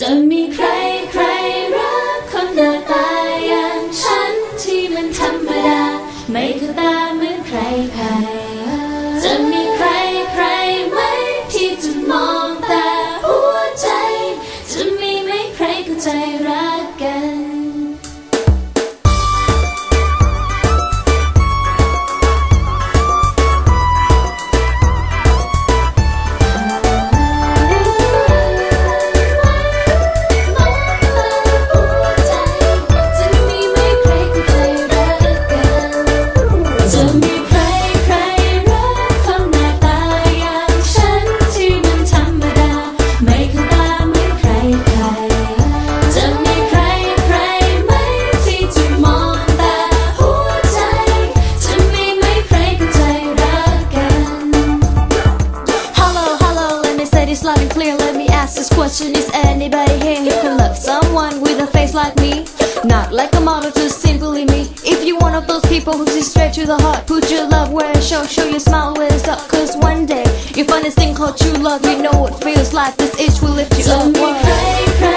จะมีใครใครรักคนหน้าตาอย่างฉันที่มันธรรมดา ไม่คือตาเหมือนใครใคร จะมีใครใครไหมที่จะมองแต่หัวใจ จะมีไหมใครเข้าใจรักกัน is loud and clear. Let me ask this question Is anybody here who can love someone with a face like me? Not like a model, just simply me. If you're one of those people who see straight to the heart, put your love where it shows, show your smile where it's up. Cause one day, you find this thing called true love. You know what feels like this itch will lift you so up. Pray, pray.